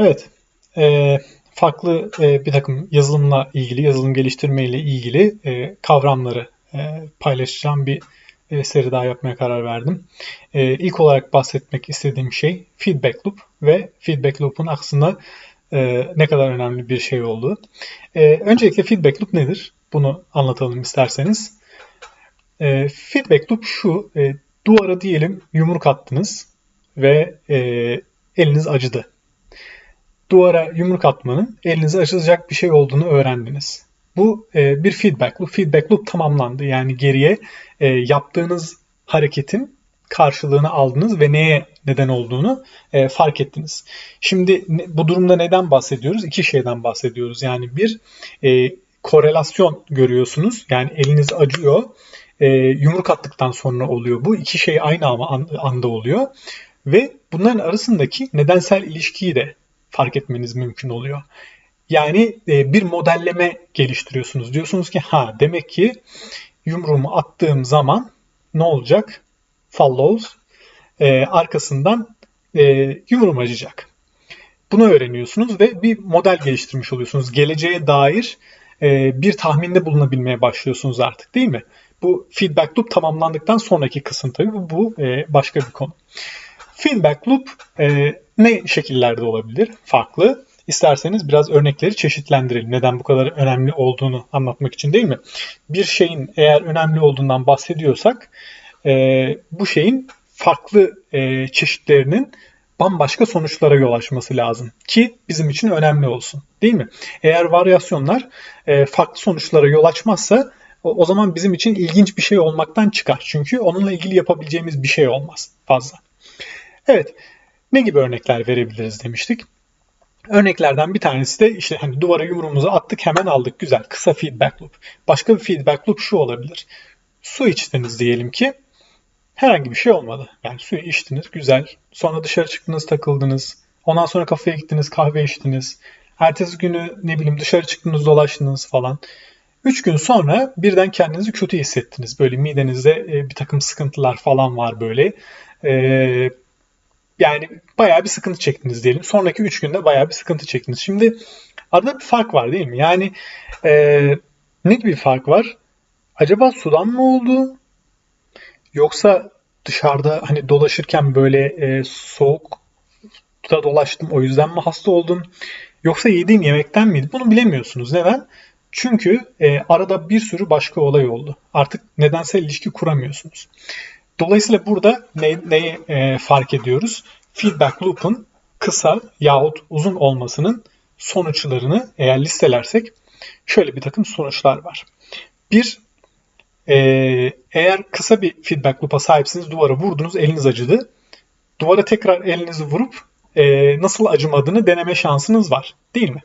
Evet, e, farklı e, bir takım yazılımla ilgili, yazılım geliştirme ile ilgili e, kavramları e, paylaşacağım bir e, seri daha yapmaya karar verdim. E, ilk olarak bahsetmek istediğim şey feedback loop ve feedback loop'un aslında e, ne kadar önemli bir şey olduğu. E, öncelikle feedback loop nedir? Bunu anlatalım isterseniz. E, feedback loop şu, e, duvara diyelim yumruk attınız ve e, eliniz acıdı duvara yumruk atmanın elinize açılacak bir şey olduğunu öğrendiniz. Bu e, bir feedback loop. Feedback loop tamamlandı. Yani geriye e, yaptığınız hareketin karşılığını aldınız ve neye neden olduğunu e, fark ettiniz. Şimdi ne, bu durumda neden bahsediyoruz? İki şeyden bahsediyoruz. Yani bir e, korelasyon görüyorsunuz. Yani eliniz acıyor. E, yumruk attıktan sonra oluyor bu. İki şey aynı ama anda oluyor. Ve bunların arasındaki nedensel ilişkiyi de fark etmeniz mümkün oluyor. Yani e, bir modelleme geliştiriyorsunuz. Diyorsunuz ki ha demek ki yumruğumu attığım zaman ne olacak? Follows. E, arkasından e, yumruğum acıyacak. Bunu öğreniyorsunuz ve bir model geliştirmiş oluyorsunuz. Geleceğe dair e, bir tahminde bulunabilmeye başlıyorsunuz artık değil mi? Bu feedback loop tamamlandıktan sonraki kısım tabii bu, bu e, başka bir konu. Feedback loop e, ne şekillerde olabilir? Farklı. İsterseniz biraz örnekleri çeşitlendirelim. Neden bu kadar önemli olduğunu anlatmak için değil mi? Bir şeyin eğer önemli olduğundan bahsediyorsak e, bu şeyin farklı e, çeşitlerinin bambaşka sonuçlara yol açması lazım ki bizim için önemli olsun. Değil mi? Eğer varyasyonlar e, farklı sonuçlara yol açmazsa o, o zaman bizim için ilginç bir şey olmaktan çıkar. Çünkü onunla ilgili yapabileceğimiz bir şey olmaz fazla. Evet, ne gibi örnekler verebiliriz demiştik. Örneklerden bir tanesi de işte hani duvara yumruğumuzu attık hemen aldık güzel kısa feedback loop. Başka bir feedback loop şu olabilir. Su içtiniz diyelim ki herhangi bir şey olmadı. Yani suyu içtiniz güzel. Sonra dışarı çıktınız takıldınız. Ondan sonra kafeye gittiniz kahve içtiniz. Ertesi günü ne bileyim dışarı çıktınız dolaştınız falan. Üç gün sonra birden kendinizi kötü hissettiniz. Böyle midenizde e, bir takım sıkıntılar falan var böyle. Ee, yani bayağı bir sıkıntı çektiniz diyelim. Sonraki 3 günde bayağı bir sıkıntı çektiniz. Şimdi arada bir fark var değil mi? Yani e, ne gibi bir fark var? Acaba sudan mı oldu? Yoksa dışarıda hani dolaşırken böyle e, soğuk da dolaştım o yüzden mi hasta oldum? Yoksa yediğim yemekten miydi? Bunu bilemiyorsunuz. Neden? Çünkü e, arada bir sürü başka olay oldu. Artık nedensel ilişki kuramıyorsunuz. Dolayısıyla burada ne, neyi e, fark ediyoruz? Feedback loop'un kısa yahut uzun olmasının sonuçlarını eğer listelersek şöyle bir takım sonuçlar var. Bir, e, eğer kısa bir feedback loop'a sahipsiniz duvara vurdunuz eliniz acıdı. Duvara tekrar elinizi vurup e, nasıl acımadığını deneme şansınız var değil mi?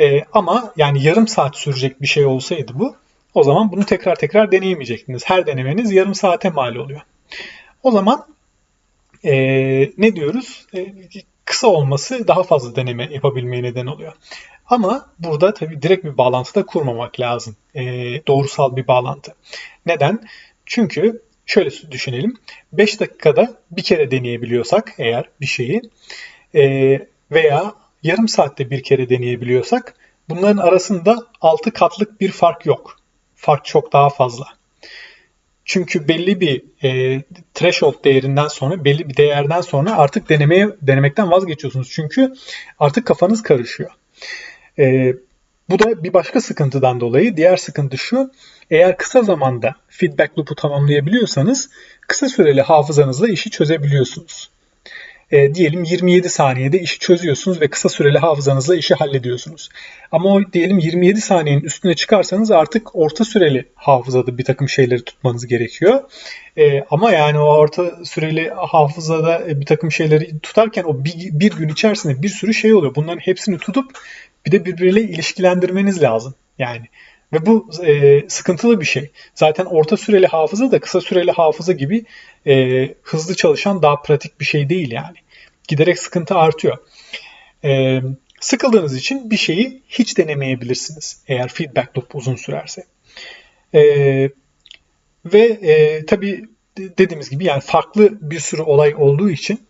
E, ama yani yarım saat sürecek bir şey olsaydı bu o zaman bunu tekrar tekrar deneyemeyecektiniz. Her denemeniz yarım saate mal oluyor. O zaman e, ne diyoruz? E, kısa olması daha fazla deneme yapabilmeye neden oluyor. Ama burada tabii direkt bir bağlantı da kurmamak lazım. E, doğrusal bir bağlantı. Neden? Çünkü şöyle düşünelim. 5 dakikada bir kere deneyebiliyorsak eğer bir şeyi e, veya yarım saatte bir kere deneyebiliyorsak bunların arasında 6 katlık bir fark yok fark çok daha fazla. Çünkü belli bir e, threshold değerinden sonra, belli bir değerden sonra artık denemeye denemekten vazgeçiyorsunuz. Çünkü artık kafanız karışıyor. E, bu da bir başka sıkıntıdan dolayı. Diğer sıkıntı şu. Eğer kısa zamanda feedback loop'u tamamlayabiliyorsanız kısa süreli hafızanızla işi çözebiliyorsunuz e, diyelim 27 saniyede işi çözüyorsunuz ve kısa süreli hafızanızla işi hallediyorsunuz. Ama o diyelim 27 saniyenin üstüne çıkarsanız artık orta süreli hafızada bir takım şeyleri tutmanız gerekiyor. E, ama yani o orta süreli hafızada bir takım şeyleri tutarken o bir, bir gün içerisinde bir sürü şey oluyor. Bunların hepsini tutup bir de birbiriyle ilişkilendirmeniz lazım. Yani ve bu e, sıkıntılı bir şey. Zaten orta süreli hafıza da kısa süreli hafıza gibi e, hızlı çalışan daha pratik bir şey değil yani. Giderek sıkıntı artıyor. E, sıkıldığınız için bir şeyi hiç denemeyebilirsiniz eğer feedback loop uzun sürerse. E, ve e, tabii dediğimiz gibi yani farklı bir sürü olay olduğu için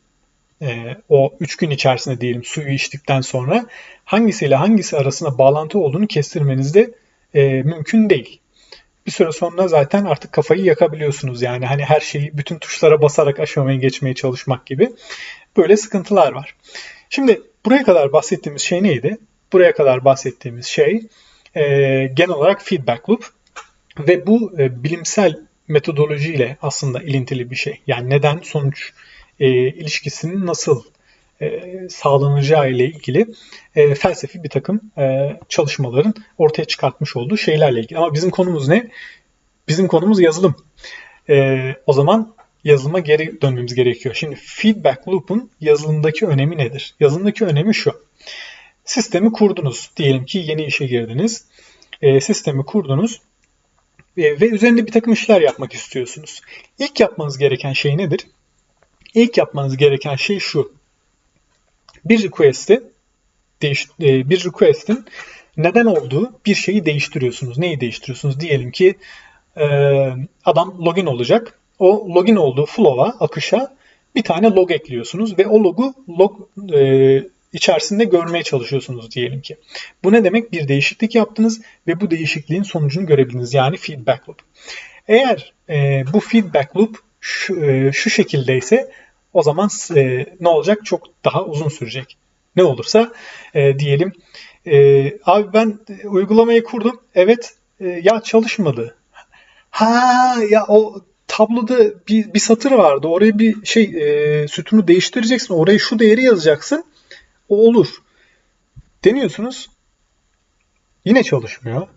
e, o 3 gün içerisinde diyelim suyu içtikten sonra hangisiyle hangisi arasında bağlantı olduğunu kestirmeniz de e, mümkün değil. Bir süre sonra zaten artık kafayı yakabiliyorsunuz. Yani hani her şeyi bütün tuşlara basarak aşamayı geçmeye çalışmak gibi böyle sıkıntılar var. Şimdi buraya kadar bahsettiğimiz şey neydi? Buraya kadar bahsettiğimiz şey e, genel olarak feedback loop ve bu e, bilimsel metodolojiyle aslında ilintili bir şey. Yani neden sonuç e, ilişkisinin nasıl e, sağlanacağı ile ilgili e, felsefi bir takım e, çalışmaların ortaya çıkartmış olduğu şeylerle ilgili. Ama bizim konumuz ne? Bizim konumuz yazılım. E, o zaman yazılıma geri dönmemiz gerekiyor. Şimdi feedback loop'un yazılımdaki önemi nedir? Yazılımdaki önemi şu. Sistemi kurdunuz. Diyelim ki yeni işe girdiniz. E, sistemi kurdunuz e, ve üzerinde bir takım işler yapmak istiyorsunuz. İlk yapmanız gereken şey nedir? İlk yapmanız gereken şey şu. Bir request'i değiş, e, bir request'in neden olduğu bir şeyi değiştiriyorsunuz. Neyi değiştiriyorsunuz? Diyelim ki e, adam login olacak. O login olduğu flow'a, akışa bir tane log ekliyorsunuz ve o logu log e, içerisinde görmeye çalışıyorsunuz diyelim ki. Bu ne demek? Bir değişiklik yaptınız ve bu değişikliğin sonucunu görebildiniz. Yani feedback loop. Eğer e, bu feedback loop şu, e, şu şekildeyse o zaman e, ne olacak? Çok daha uzun sürecek. Ne olursa e, diyelim e, abi ben uygulamayı kurdum. Evet e, ya çalışmadı. Ha ya o tabloda bir, bir satır vardı. Oraya bir şey e, sütunu değiştireceksin. Oraya şu değeri yazacaksın. O olur. Deniyorsunuz. Yine çalışmıyor.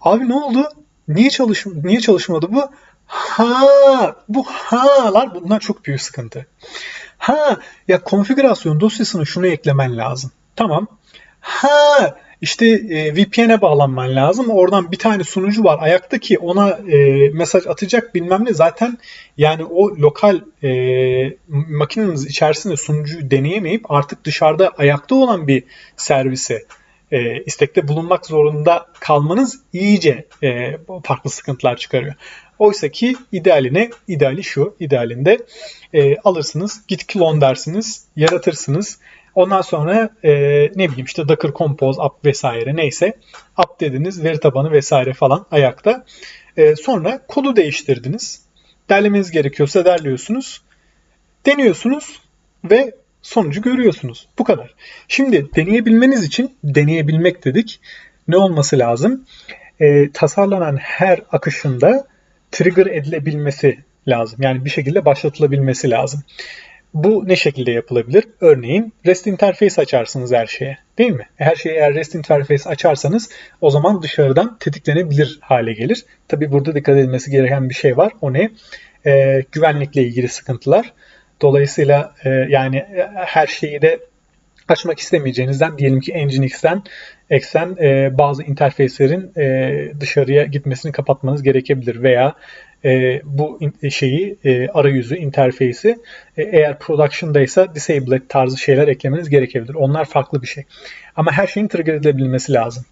Abi ne oldu? Niye çalış niye çalışmadı bu? Ha, bu ha'lar bunlar çok büyük sıkıntı. Ha, ya konfigürasyon dosyasına şunu eklemen lazım. Tamam. Ha, işte e, VPN'e bağlanman lazım. Oradan bir tane sunucu var ayakta ki ona e, mesaj atacak bilmem ne. Zaten yani o lokal e, makineniz içerisinde sunucuyu deneyemeyip artık dışarıda ayakta olan bir servise e, istekte bulunmak zorunda kalmanız iyice e, farklı sıkıntılar çıkarıyor. Oysa ki idealine, ideali şu, idealinde e, alırsınız, git clone dersiniz, yaratırsınız. Ondan sonra e, ne bileyim işte Docker Compose, app vesaire neyse app dediniz, veri tabanı vesaire falan ayakta. E, sonra kodu değiştirdiniz. Derlemeniz gerekiyorsa derliyorsunuz. Deniyorsunuz ve sonucu görüyorsunuz. Bu kadar. Şimdi deneyebilmeniz için deneyebilmek dedik. Ne olması lazım? E, tasarlanan her akışında trigger edilebilmesi lazım. Yani bir şekilde başlatılabilmesi lazım. Bu ne şekilde yapılabilir? Örneğin REST interface açarsınız her şeye. Değil mi? Her şeye eğer REST interface açarsanız o zaman dışarıdan tetiklenebilir hale gelir. Tabi burada dikkat edilmesi gereken bir şey var. O ne? Ee, güvenlikle ilgili sıkıntılar. Dolayısıyla e, yani e, her şeyi de açmak istemeyeceğinizden diyelim ki Nginx'ten eksen e, bazı interface'lerin e, dışarıya gitmesini kapatmanız gerekebilir veya e, bu in, şeyi e, arayüzü, interface'i e, eğer production'daysa disabled tarzı şeyler eklemeniz gerekebilir. Onlar farklı bir şey. Ama her şeyin trigger edilebilmesi lazım.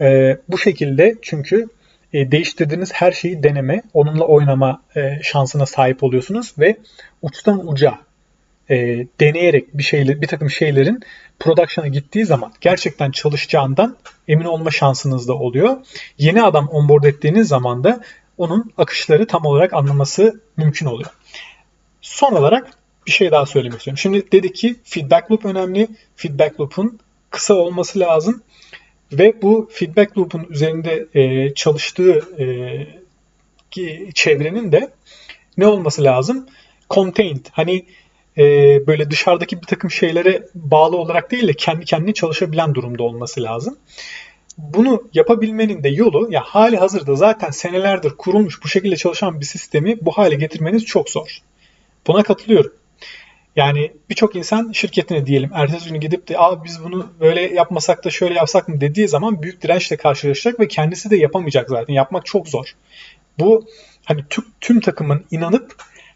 E, bu şekilde çünkü e, değiştirdiğiniz her şeyi deneme, onunla oynama e, şansına sahip oluyorsunuz ve uçtan uca e, deneyerek bir şeyler, bir takım şeylerin production'a gittiği zaman gerçekten çalışacağından emin olma şansınız da oluyor. Yeni adam onboard ettiğiniz zaman da onun akışları tam olarak anlaması mümkün oluyor. Son olarak bir şey daha söylemek istiyorum. Şimdi dedik ki feedback loop önemli. Feedback loop'un kısa olması lazım. Ve bu feedback loop'un üzerinde e, çalıştığı e, çevrenin de ne olması lazım? Contained. Hani e, böyle dışarıdaki bir takım şeylere bağlı olarak değil de kendi kendine çalışabilen durumda olması lazım. Bunu yapabilmenin de yolu ya hali hazırda zaten senelerdir kurulmuş bu şekilde çalışan bir sistemi bu hale getirmeniz çok zor. Buna katılıyorum. Yani birçok insan şirketine diyelim ertesi gün gidip de Aa, biz bunu böyle yapmasak da şöyle yapsak mı dediği zaman büyük dirençle karşılaşacak ve kendisi de yapamayacak zaten. Yapmak çok zor. Bu hani tüm, tüm takımın inanıp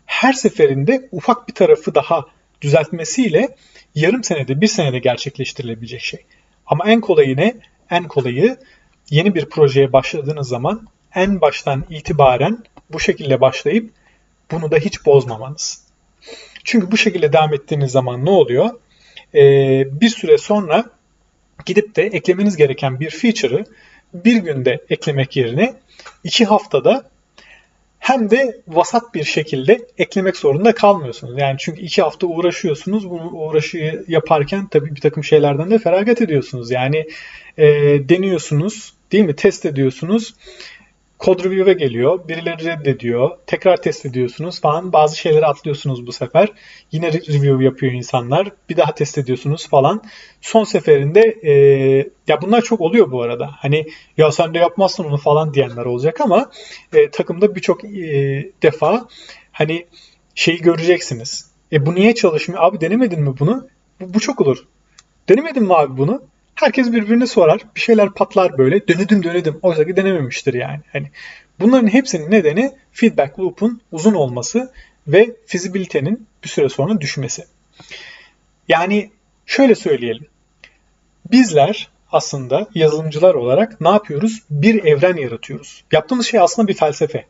her seferinde ufak bir tarafı daha düzeltmesiyle yarım senede, bir senede gerçekleştirilebilecek şey. Ama en kolayı ne? En kolayı yeni bir projeye başladığınız zaman en baştan itibaren bu şekilde başlayıp bunu da hiç bozmamanız. Çünkü bu şekilde devam ettiğiniz zaman ne oluyor? E, bir süre sonra gidip de eklemeniz gereken bir feature'ı bir günde eklemek yerine iki haftada hem de vasat bir şekilde eklemek zorunda kalmıyorsunuz. Yani çünkü iki hafta uğraşıyorsunuz. Bunu uğraşı yaparken tabii bir takım şeylerden de feragat ediyorsunuz. Yani e, deniyorsunuz değil mi? Test ediyorsunuz kod review'e geliyor. Birileri reddediyor. Tekrar test ediyorsunuz falan. Bazı şeyleri atlıyorsunuz bu sefer. Yine review yapıyor insanlar. Bir daha test ediyorsunuz falan. Son seferinde e, ya bunlar çok oluyor bu arada. Hani ya sen de yapmazsın onu falan diyenler olacak ama e, takımda birçok e, defa hani şeyi göreceksiniz. E bu niye çalışmıyor? Abi denemedin mi bunu? Bu, bu çok olur. Denemedin mi abi bunu? Herkes birbirini sorar. Bir şeyler patlar böyle. Denedim denedim. Oysa ki denememiştir yani. Hani bunların hepsinin nedeni feedback loop'un uzun olması ve fizibilitenin bir süre sonra düşmesi. Yani şöyle söyleyelim. Bizler aslında yazılımcılar olarak ne yapıyoruz? Bir evren yaratıyoruz. Yaptığımız şey aslında bir felsefe.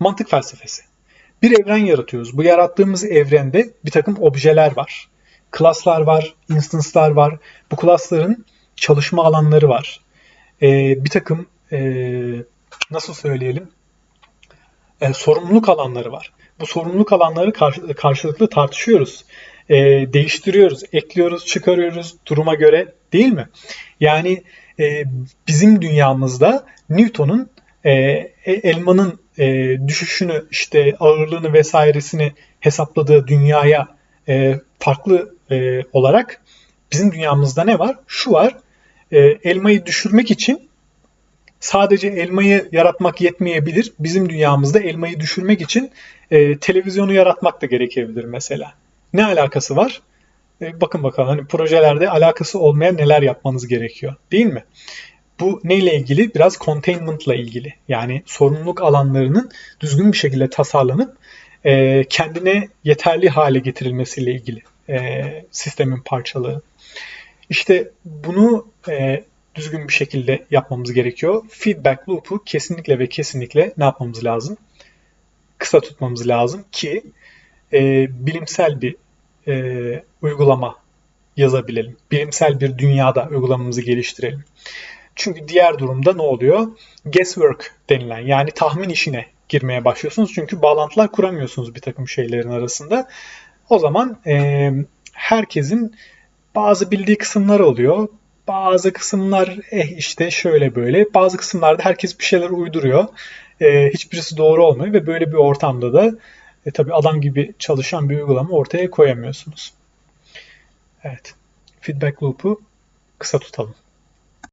Mantık felsefesi. Bir evren yaratıyoruz. Bu yarattığımız evrende bir takım objeler var class'lar var, instance'lar var. Bu class'ların çalışma alanları var. E, bir takım e, nasıl söyleyelim e, sorumluluk alanları var. Bu sorumluluk alanları karşı, karşılıklı tartışıyoruz. E, değiştiriyoruz, ekliyoruz, çıkarıyoruz duruma göre değil mi? Yani e, bizim dünyamızda Newton'un e, e elmanın e, düşüşünü işte ağırlığını vesairesini hesapladığı dünyaya e, farklı e, olarak bizim dünyamızda ne var? Şu var. E, elmayı düşürmek için sadece elmayı yaratmak yetmeyebilir. Bizim dünyamızda elmayı düşürmek için e, televizyonu yaratmak da gerekebilir mesela. Ne alakası var? E, bakın bakalım hani projelerde alakası olmayan neler yapmanız gerekiyor değil mi? Bu neyle ilgili? Biraz containment ile ilgili. Yani sorumluluk alanlarının düzgün bir şekilde tasarlanıp e, kendine yeterli hale getirilmesiyle ilgili e, sistemin parçalığı. İşte bunu e, düzgün bir şekilde yapmamız gerekiyor. Feedback loop'u kesinlikle ve kesinlikle ne yapmamız lazım? Kısa tutmamız lazım ki e, bilimsel bir e, uygulama yazabilelim. Bilimsel bir dünyada uygulamamızı geliştirelim. Çünkü diğer durumda ne oluyor? Guesswork denilen yani tahmin işine girmeye başlıyorsunuz. Çünkü bağlantılar kuramıyorsunuz bir takım şeylerin arasında. O zaman e, herkesin bazı bildiği kısımlar oluyor. Bazı kısımlar eh işte şöyle böyle. Bazı kısımlarda herkes bir şeyler uyduruyor. E, hiçbirisi doğru olmuyor ve böyle bir ortamda da e, tabii adam gibi çalışan bir uygulama ortaya koyamıyorsunuz. Evet. Feedback loop'u kısa tutalım.